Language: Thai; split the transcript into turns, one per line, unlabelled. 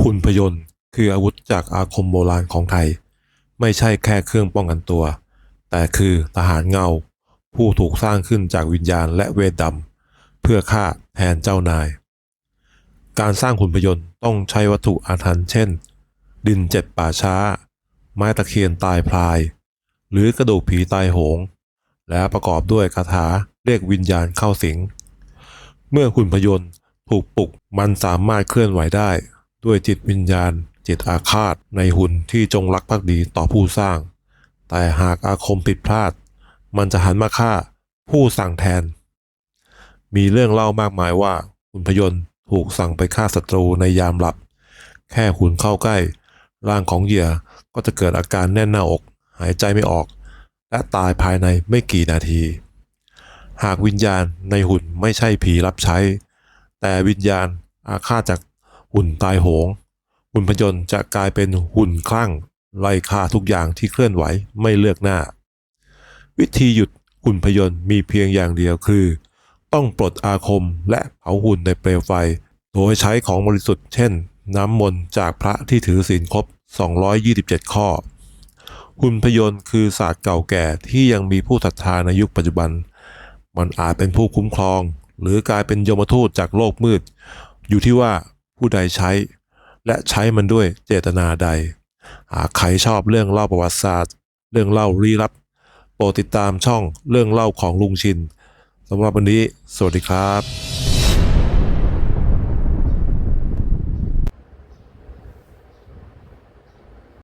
หุ่นพยนต์คืออาวุธจากอาคมโบราณของไทย ไม่ใช่แค่เครื่องป้องกันตัว แต่คือทหารเงา ผู้ถูกสร้างขึ้นจากวิญญาณและเวทดำเพื่อฆ่าแทนเจ้านาย การสร้างหุ่นพยนต์ต้องใช้วัตถุอาถรรพ์เช่น ดินเจ็ดป่าช้า ไม้ตะเคียนตายพลาย หรือกระดูกผีตายโหง และประกอบด้วยคาถาเรียกวิญญาณเข้าสิง เมื่อหุ่นพยนต์ถูกปลุกมันสามารถเคลื่อนไหวได้ ด้วยจิตวิญญาณ จิตอาฆาตในหุ่นที่จงรักภักดีต่อผู้สร้าง แต่หากอาคมผิดพลาด มันจะหันมาฆ่าผู้สั่งแทน มีเรื่องเล่ามากมายว่าหุ่นพยนต์ถูกสั่งไปฆ่าศัตรูในยามหลับ แค่หุ่นเข้าใกล้ ร่างของเหยื่อก็จะเกิดอาการแน่นหน้าอก หายใจไม่ออก และตายภายในไม่กี่นาที หากวิญญาณในหุ่นไม่ใช่ผีรับใช้ แต่วิญญาณอาฆาตจาก หุ่นตายโหง หุ่นพยนต์จะกลายเป็นหุ่นคลั่ง ไล่ฆ่าทุกอย่างที่เคลื่อนไหวไม่เลือกหน้า วิธีหยุดหุ่นพยนต์มีเพียงอย่างเดียวคือ ต้องปลดอาคมและเผาหุ่นในเปลวไฟ โดยใช้ของบริสุทธิ์เช่น น้ำมนต์จากพระที่ถือศีลครบ 227 ข้อ หุ่นพยนต์คือศาสตร์เก่าแก่ที่ยังมีผู้ศรัทธาในยุคปัจจุบัน มันอาจเป็นผู้คุ้มครอง หรือกลายเป็นยมทูตจากโลกมืด อยู่ที่ว่า ผู้ใดใช้ และใช้มันด้วยเจตนาใด หากใครชอบเรื่องเล่าประวัติศาสตร์ เรื่องเล่าลี้ลับ โปรดติดตามช่องเรื่องเล่าของลุงชินสำหรับวันนี้ สวัสดีครับ